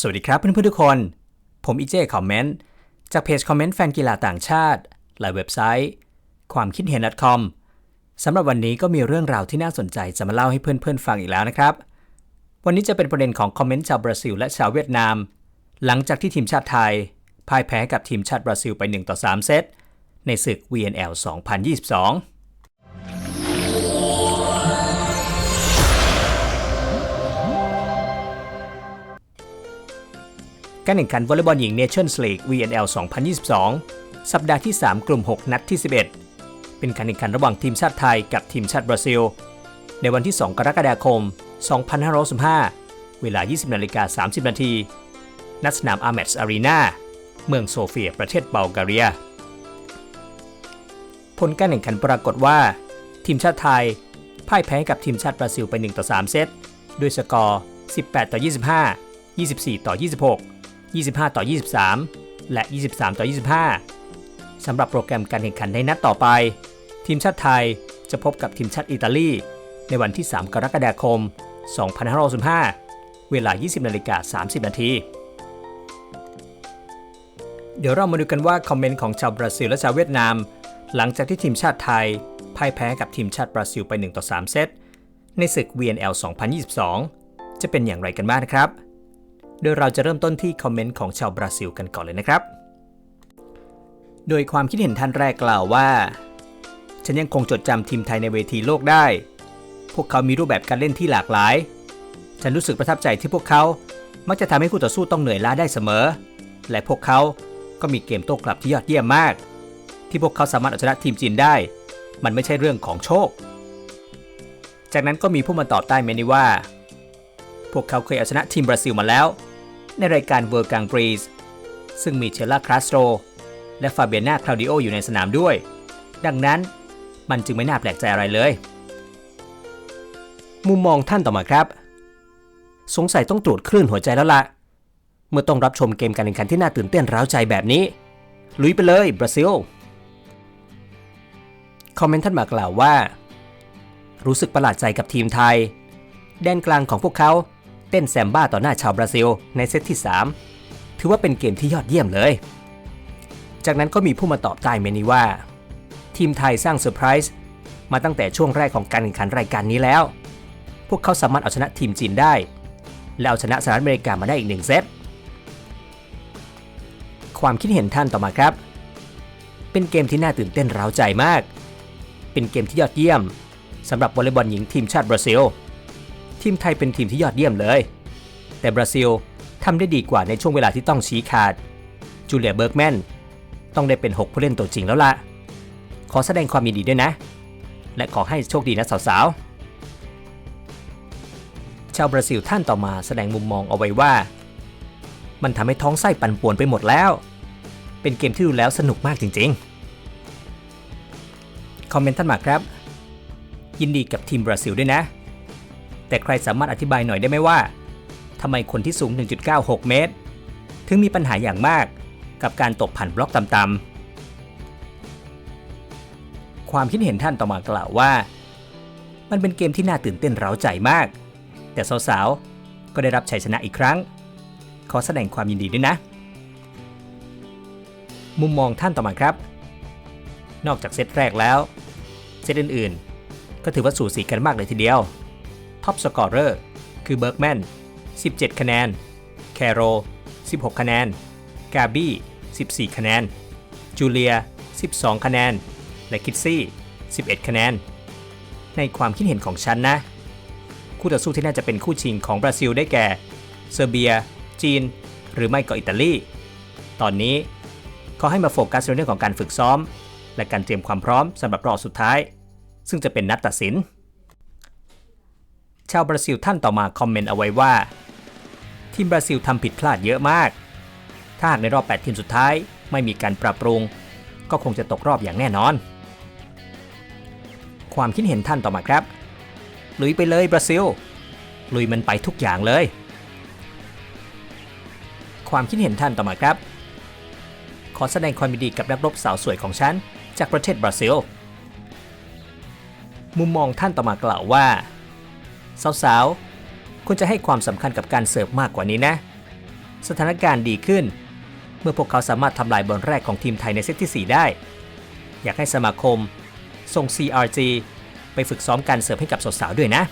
สวัสดีครับเพื่อนๆทุกคน ผมอีเจคอมเมนต์จากเพจคอมเมนต์แฟนกีฬาต่างชาติและเว็บไซต์ ความคิดเห็น .com สำหรับวันนี้ก็มีเรื่องราวที่น่าสนใจจะมาเล่าให้เพื่อนๆฟังอีกแล้วนะครับ วันนี้จะเป็นประเด็นของคอมเมนต์ชาวบราซิลและชาวเวียดนาม หลังจากที่ทีมชาติไทยพ่ายแพ้กับทีมชาติบราซิลไป1ต่อ3เซตในศึก VNL 2022 การแข่งขันวอลเลย์บอลหญิง Nations League VNL 2022 สัปดาห์ที่ 3 กลุ่ม 6 นัดที่ 11 เป็นการแข่งขันระหว่างทีมชาติไทยกับทีมชาติบราซิล ในวันที่ 2 กรกฎาคม 2565เวลา 20นาฬิกา30 นาทีณสนามอาเม s อารีนาเมืองโซเฟียประเทศเบลแกเรีย ผลการแข่งขันปรากฏว่า ทีมชาติไทยพ่ายแพ้กับทีมชาติบราซิลไป 1 ต่อ 3 เซต ด้วยสกอร์ 18 ต่อ 25 24 ต่อ 26 25 ต่อ 23 และ 23 ต่อ 25 สำหรับโปรแกรมการแข่งขันในนัดต่อไป ทีมชาติไทยจะพบกับทีมชาติอิตาลี ในวันที่ 3 กรกฎาคม 2565 เวลา 20นาฬิกา30 นาที เดี๋ยวเรามาดูกันว่าคอมเมนต์ของชาวบราซิลและชาวเวียดนาม หลังจากที่ทีมชาติไทยพ่ายแพ้กับทีมชาติบราซิลไป 1 ต่อ 3 เซตในศึก VNL 2022 จะเป็นอย่างไรกันบ้างนะครับ โดยเราจะเริ่มต้นที่คอมเมนต์ของชาวบราซิลกันก่อนเลยนะครับ โดยความคิดเห็นท่านแรกกล่าวว่า ฉันยังคงจดจำทีมไทยในเวทีโลกได้ พวกเขามีรูปแบบการเล่นที่หลากหลาย ฉันรู้สึกประทับใจที่พวกเขามักจะทำให้คู่ต่อสู้ต้องเหนื่อยล้าได้เสมอ และพวกเขาก็มีเกมโต้กลับที่ยอดเยี่ยมมาก ที่พวกเขาสามารถเอาชนะทีมจีนได้ มันไม่ใช่เรื่องของโชค จากนั้นก็มีผู้มาตอบใต้เมนี้ว่า พวกเขาเคยเอาชนะทีมบราซิลมาแล้ว ในรายการเวอร์กังบรีสซึ่งมีเชล่าคราสโตรและฟาเบียนาคลาวดิโออยู่ในสนามด้วย ดังนั้นมันจึงไม่น่าแปลกใจอะไรเลย มุมมองท่านต่อมาครับ สงสัยต้องตรวจคลื่นหัวใจแล้วละ่ะ เมื่อต้องรับชมเกมการแข่งขันที่น่าตื่นเต้นร้าวใจแบบนี้ ลุยไปเลยบราซิล คอมเมนต์ท่านมากล่าวว่า รู้สึกประหลาดใจกับทีมไทย แดนกลางของพวกเขา เต้นแซมบ้าต่อหน้าชาวบราซิล ในเซตที่ 3 ถือว่าเป็นเกมที่ยอดเยี่ยมเลย จากนั้นก็มีผู้มาตอบใต้เมนี้ว่า ทีมไทยสร้างเซอร์ไพรส์มาตั้งแต่ช่วงแรกของการแข่งขันรายการนี้แล้ว พวกเขาสามารถเอาชนะทีมจีนได้ และเอาชนะสหรัฐอเมริกามาได้อีกหนึ่งเซตความคิดเห็นท่านต่อมาครับ เป็นเกมที่น่าตื่นเต้นร้าวใจมาก เป็นเกมที่ยอดเยี่ยมสำหรับวอลเลย์บอลหญิงทีมชาติบราซิล ทีมไทยเป็นทีมที่ยอดเยี่ยมเลย แต่บราซิลทำได้ดีกว่าในช่วงเวลาที่ต้องชี้ขาด จูเลียเบิร์กแมนต้องได้เป็น 6 ผู้เล่นตัวจริงแล้วล่ะ ขอแสดงความยินดีด้วยนะ และขอให้โชคดีนะสาวๆ ชาวบราซิลท่านต่อมาแสดงมุมมองเอาไว้ว่า มันทำให้ท้องไส้ปั่นป่วนไปหมดแล้ว เป็นเกมที่ดูแล้วสนุกมากจริงๆ คอมเมนต์ท่านมาครับ ยินดีกับทีมบราซิลด้วยนะ แต่ใครสามารถอธิบายหน่อยได้ไหมว่าทำไมคนที่สูง 1.96 เมตร ถึงมีปัญหาอย่างมากกับการตกผ่านบล็อกต่ำๆ ความคิดเห็นท่านต่อมากล่าวว่า มันเป็นเกมที่น่าตื่นเต้นเร้าใจมาก แต่สาวๆ ก็ได้รับชัยชนะอีกครั้ง ขอแสดงความยินดีด้วยนะ มุมมองท่านต่อมาครับ นอกจากเซตแรกแล้ว เซตอื่นๆ ก็ถือว่าสูสีกันมากเลยทีเดียว ท็อปสกอร์เรอร์คือเบิร์กแมน 17 คะแนน แคโร 16 คะแนน กาบี้ 14 คะแนน จูเลีย 12 คะแนน และคิดซี่ 11 คะแนน ในความคิดเห็นของฉันนะ คู่ต่อสู้ที่น่าจะเป็นคู่ชิงของบราซิลได้แก่ เซอร์เบีย จีน หรือไม่ก็อิตาลี ตอนนี้เขาให้มาโฟกัสในเรื่องของการฝึกซ้อม และการเตรียมความพร้อมสำหรับรอบสุดท้าย ซึ่งจะเป็นนัดตัดสิน ชาวบราซิลท่านต่อมาคอมเมนต์เอาไว้ว่า ทีมบราซิลทำผิดพลาดเยอะมาก ถ้าหากในรอบ 8 ทีมสุดท้ายไม่มีการปรับปรุง ก็คงจะตกรอบอย่างแน่นอน ความคิดเห็นท่านต่อมาครับ ลุยไปเลยบราซิล ลุยมันไปทุกอย่างเลย ความคิดเห็นท่านต่อมาครับ ขอแสดงความยินดีกับนักรบสาวสวยของฉัน จากประเทศบราซิล มุมมองท่านต่อมากล่าวว่า สาวๆควรจะให้ความสำคัญกับการเสิร์ฟมากกว่านี้นะ สถานการณ์ดีขึ้น เมื่อพวกเขาสามารถทำลายบอลแรกของทีมไทยในเซตที่ 4 ได้ อยากให้สมาคม ส่ง CRG ไปฝึกซ้อมการเสิร์ฟให้กับสาวๆด้วยนะ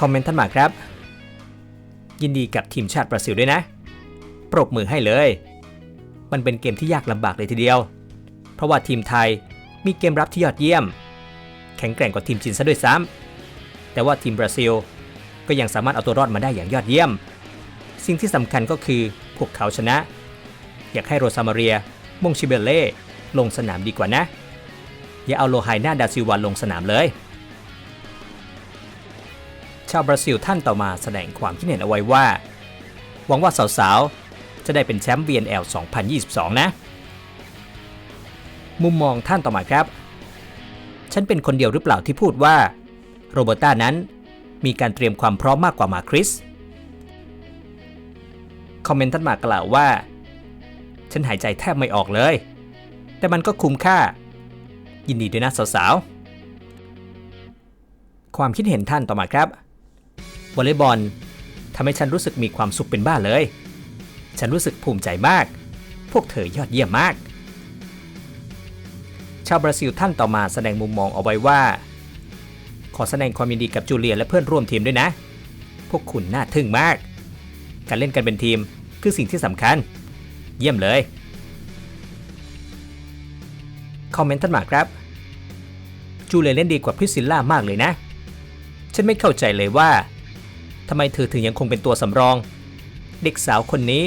คอมเมนต์ท่านมาครับ ยินดีกับทีมชาติบราซิลด้วยนะ ปรบมือให้เลย มันเป็นเกมที่ยากลำบากเลยทีเดียว เพราะว่าทีมไทยมีเกมรับที่ยอดเยี่ยม แข็งแกร่งกว่าทีมจีนซะด้วยซ้ำแต่ว่าทีมบราซิล ก็ยังสามารถเอาตัวรอดมาได้อย่างยอดเยี่ยม สิ่งที่สำคัญก็คือพวกเขาชนะ อยากให้โรซามาเรียมงชิเบเล่ลงสนามดีกว่านะ อย่าเอาโลไฮนาดาซิวาลงสนามเลย ชาวบราซิลท่านต่อมาแสดงความคิดเห็นเอาไว้ว่า หวังว่าสาวๆ จะได้เป็นแชมป์ VNL 2022 นะ มุมมองท่านต่อมาครับ ฉันเป็นคนเดียวหรือเปล่าที่พูดว่า โรเบร์ต้านั้นมีการเตรียมความพร้อมมากกว่ามาคริส คอมเมนต์ท่านมากล่าวว่า ฉันหายใจแทบไม่ออกเลย แต่มันก็คุ้มค่า ยินดีด้วยนะสาวๆ ความคิดเห็นท่านต่อมาครับวอลเลย์บอลทำให้ฉันรู้สึกมีความสุขเป็นบ้าเลย ฉันรู้สึกภูมิใจมาก พวกเธอยอดเยี่ยมมาก ชาวบราซิลท่านต่อมาแสดงมุมมองเอาไว้ว่า ขอแสดงความยินดีกับจูเลียและเพื่อนร่วมทีมด้วยนะ พวกคุณน่าทึ่งมาก การเล่นกันเป็นทีมคือสิ่งที่สำคัญ เยี่ยมเลย คอมเมนต์ท่านมาครับ จูเลียเล่นดีกว่าพริสซิลล่ามากเลยนะ ฉันไม่เข้าใจเลยว่าทำไมเธอถึงยังคงเป็นตัวสำรอง เด็กสาวคนนี้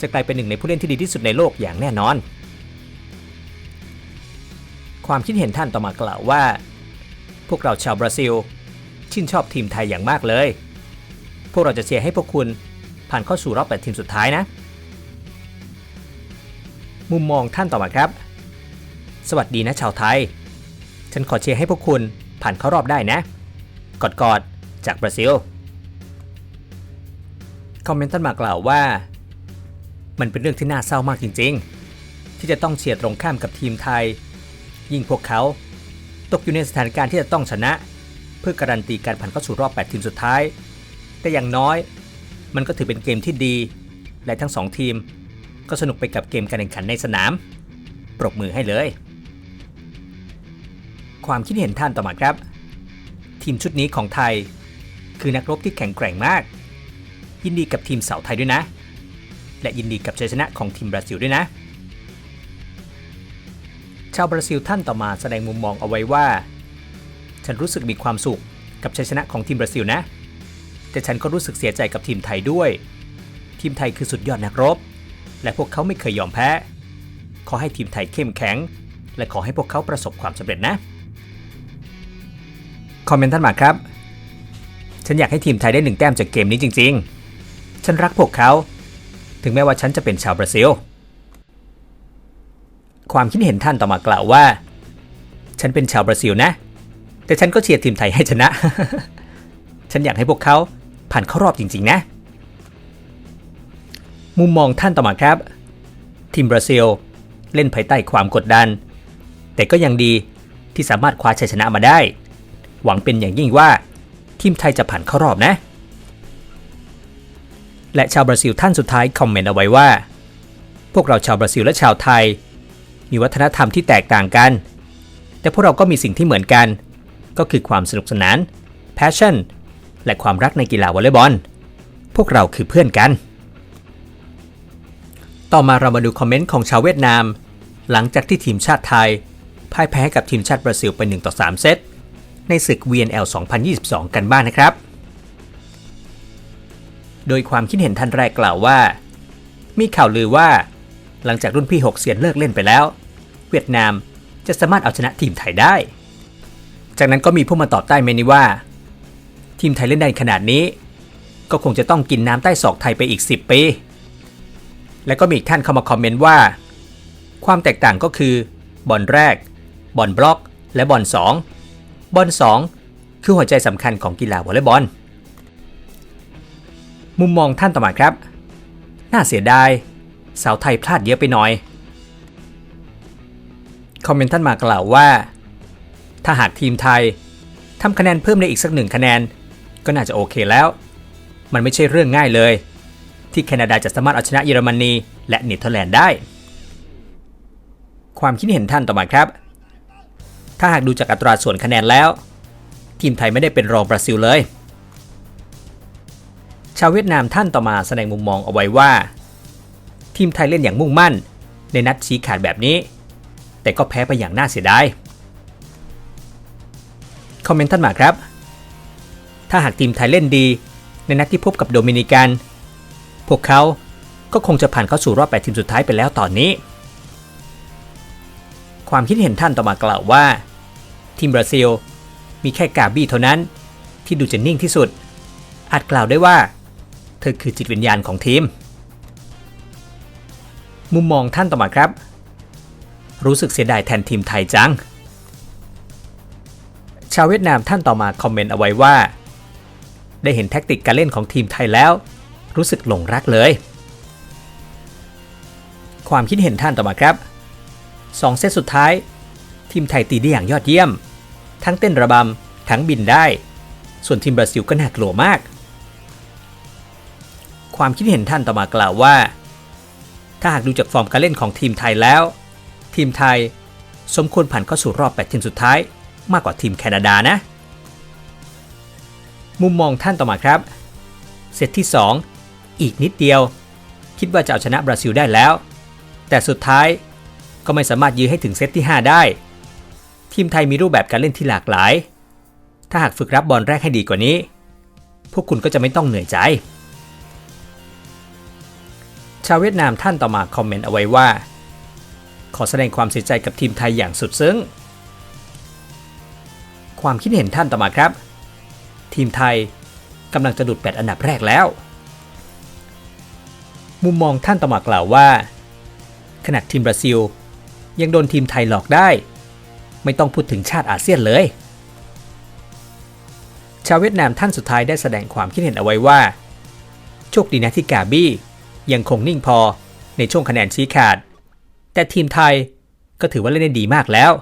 จะกลายเป็นหนึ่งในผู้เล่นที่ดีที่สุดในโลกอย่างแน่นอน ความคิดเห็นท่านต่อมากล่าวว่า พวกเราชาวบราซิล ชื่นชอบทีมไทยอย่างมากเลย พวกเราจะเชียร์ให้พวกคุณผ่านเข้าสู่รอบแปดทีมสุดท้ายนะ มุมมองท่านต่อมาครับ สวัสดีนะชาวไทย ฉันขอเชียร์ให้พวกคุณผ่านเข้ารอบได้นะ กอดกอดๆจากบราซิล คอมเมนต์ท่านมากล่าวว่า มันเป็นเรื่องที่น่าเศร้ามากจริง ๆ ที่จะต้องเชียร์ตรงข้ามกับทีมไทย ยิ่งพวกเขา ตกอยู่ในสถานการณ์ที่จะต้องชนะ เพื่อการันตีการผ่านเข้าสู่รอบ 8 ทีมสุดท้าย แต่อย่างน้อย มันก็ถือเป็นเกมที่ดี และทั้งสองทีม ก็สนุกไปกับเกมการแข่งขันในสนาม ปรบมือให้เลย ความคิดเห็นท่านต่อมาครับ ทีมชุดนี้ของไทย คือนักรบที่แข็งแกร่งมาก ยินดีกับทีมสาวไทยด้วยนะ และยินดีกับชัยชนะของทีมบราซิลด้วยนะ ชาวบราซิลท่านต่อมาแสดงมุมมองเอาไว้ว่า ฉันรู้สึกมีความสุขกับชัยชนะของทีมบราซิลนะ แต่ฉันก็รู้สึกเสียใจกับทีมไทยด้วย ทีมไทยคือสุดยอดนักรบ และพวกเขาไม่เคยยอมแพ้ ขอให้ทีมไทยเข้มแข็ง และขอให้พวกเขาประสบความสำเร็จนะ คอมเมนต์ท่านมาครับ ฉันอยากให้ทีมไทยได้หนึ่งแต้มจากเกมนี้จริง ๆ ฉันรักพวกเขา ถึงแม้ว่าฉันจะเป็นชาวบราซิล ความคิดเห็นท่านต่อมากล่าวว่า ฉันเป็นชาวบราซิลนะ แต่ฉันก็เชียร์ทีมไทยให้ชนะ ฉันอยากให้พวกเขาผ่านเข้ารอบจริง ๆ นะ มุมมองท่านต่อมาครับ ทีมบราซิลเล่นภายใต้ความกดดัน แต่ก็ยังดีที่สามารถคว้าชัยชนะมาได้ หวังเป็นอย่างยิ่งว่า ทีมไทยจะผ่านเข้ารอบนะ และชาวบราซิลท่านสุดท้ายคอมเมนต์เอาไว้ว่า พวกเราชาวบราซิลและชาวไทย มีวัฒนธรรมที่แตกต่างกัน แต่พวกเราก็มีสิ่งที่เหมือนกัน ก็คือความสนุกสนาน passion และความรักในกีฬาวอลเลย์บอล พวกเราคือเพื่อนกัน ต่อมาเรามาดูคอมเมนต์ของชาวเวียดนาม หลังจากที่ทีมชาติไทยพ่ายแพ้กับทีมชาติบราซิลไป1ต่อ3เซตในศึก VNL 2022 กันบ้างนนะครับ โดยความคิดเห็นท่านแรกกล่าวว่า มีข่าวลือว่า หลังจากรุ่นพี่ 6เซียนเลิกเล่นไปแล้ว เวียดนาม จะสามารถเอาชนะทีมไทยได้ จากนั้นก็มีผู้มาตอบใต้เมนี้ว่า ทีมไทยเล่นได้ขนาดนี้ ก็คงจะต้องกินน้ำใต้ศอกไทยไปอีก 10 ปี และก็มีอีกท่านเข้ามาคอมเมนต์ว่า ความแตกต่างก็คือบอลแรก บอลบล็อก และบอล2บอล2คือหัวใจสำคัญของกีฬาวอลเลย์บอล มุมมองท่านต่อมาครับ น่าเสียดายสาวไทยพลาดเยอะไปหน่อย คอมเมนต์ท่านมากล่าวว่า ถ้าหากทีมไทยทำคะแนนเพิ่มได้อีกสักหนึ่งคะแนน ก็น่าจะโอเคแล้ว มันไม่ใช่เรื่องง่ายเลย ที่แคนาดาจะสามารถเอาชนะเยอรมนีและเนเธอร์แลนด์ได้ ความคิดเห็นท่านต่อมาครับ ถ้าหากดูจากอัตราส่วนคะแนนแล้ว ทีมไทยไม่ได้เป็นรองบราซิลเลย ชาวเวียดนามท่านต่อมาแสดงมุมมองเอาไว้ว่า ทีมไทยเล่นอย่างมุ่งมั่น ในนัดชี้ขาดแบบนี้ แต่ก็แพ้ไปอย่างน่าเสียดาย คอมเมนต์ท่านมาครับ ถ้าหากทีมไทยเล่นดี ในนัดที่พบกับโดมินิกัน พวกเขาก็คงจะผ่านเข้าสู่รอบ8ทีมสุดท้ายไปแล้วตอนนี้ ความคิดเห็นท่านต่อมากล่าวว่า ทีมบราซิล มีแค่กาบี้เท่านั้น ที่ดูจะนิ่งที่สุด อาจกล่าวได้ว่า เธอคือจิตวิญญาณของทีม มุมมองท่านต่อมาครับ รู้สึกเสียดายแทนทีมไทยจัง ชาวเวียดนามท่านต่อมาคอมเมนต์เอาไว้ว่า ได้เห็นแท็กติกการเล่นของทีมไทยแล้ว รู้สึกหลงรักเลย ความคิดเห็นท่านต่อมาครับสองเซตสุดท้าย ทีมไทยตีได้อย่างยอดเยี่ยม ทั้งเต้นระบำทั้งบินได้ ส่วนทีมบราซิลก็น่ากลัวมาก ความคิดเห็นท่านต่อมากล่าวว่า ถ้าหากดูจากฟอร์มการเล่นของทีมไทยแล้ว ทีมไทย สมควรผ่านเข้าสู่รอบ 8 ทีมสุดท้าย มากกว่าทีมแคนาดานะ มุมมองท่านต่อมาครับ เซตที่ 2 อีกนิดเดียว คิดว่าจะเอาชนะบราซิลได้แล้ว แต่สุดท้ายก็ไม่สามารถยื้อให้ถึงเซตที่ 5 ได้ ทีมไทยมีรูปแบบการเล่นที่หลากหลาย ถ้าหากฝึกรับบอลแรกให้ดีกว่านี้ พวกคุณก็จะไม่ต้องเหนื่อยใจ ชาวเวียดนามท่านต่อมาคอมเมนต์เอาไว้ว่า ขอแสดงความเสียใจกับทีมไทยอย่างสุดซึ้ง ความคิดเห็นท่านต่อมาครับ ทีมไทยกำลังจะดุดแปดอันดับแรกแล้ว มุมมองท่านต่อมากล่าวว่า ขนาดทีมบราซิล ยังโดนทีมไทยหลอกได้ ไม่ต้องพูดถึงชาติอาเซียนเลย ชาวเวียดนามท่านสุดท้ายได้แสดงความคิดเห็นเอาไว้ว่า โชคดีนะที่กาบี้ยังคงนิ่งพอในช่วงคะแนนชี้ขาด แต่ทีมไทยก็ถือว่าเล่นได้ดีมากแล้ว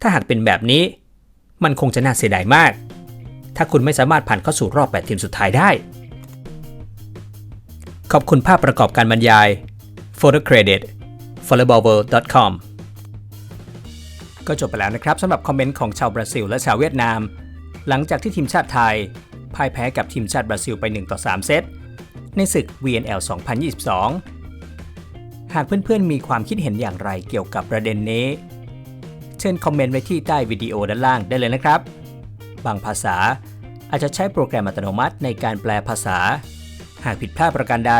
ถ้าหากเป็นแบบนี้ มันคงจะน่าเสียดายมาก ถ้าคุณไม่สามารถผ่านเข้าสู่รอบ 8 ทีมสุดท้ายได้ ขอบคุณภาพประกอบการบรรยาย Photo Credit volleyballworld.com ก็จบไปแล้วนะครับสำหรับคอมเมนต์ของชาวบราซิลและชาวเวียดนาม หลังจากที่ทีมชาติไทยพ่ายแพ้กับทีมชาติบราซิลไป 1 ต่อ 3 เซตในศึก VNL 2022 หากเพื่อนๆ มีความคิดเห็นอย่างไรเกี่ยวกับประเด็นนี้ เชิญคอมเมนต์ไว้ที่ใต้วิดีโอด้านล่างได้เลยนะครับ บางภาษาอาจจะใช้โปรแกรมอัตโนมัติในการแปลภาษา หากผิดพลาดประการใด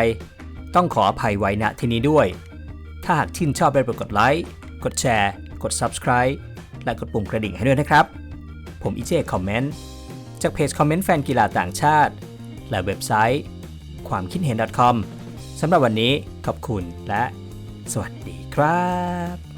ต้องขออภัยไว้ณที่นี้ด้วย ถ้าหากชื่นชอบได้โปรดกดไลค์ กดแชร์ กด Subscribe และกดปุ่มกระดิ่งให้ด้วยนะครับ ผมอีเจคอมเมนต์จากเพจคอมเมนต์แฟนกีฬาต่างชาติ และเว็บไซต์ ความคิดเห็น .com สำหรับวันนี้ขอบคุณและ สวัสดีครับ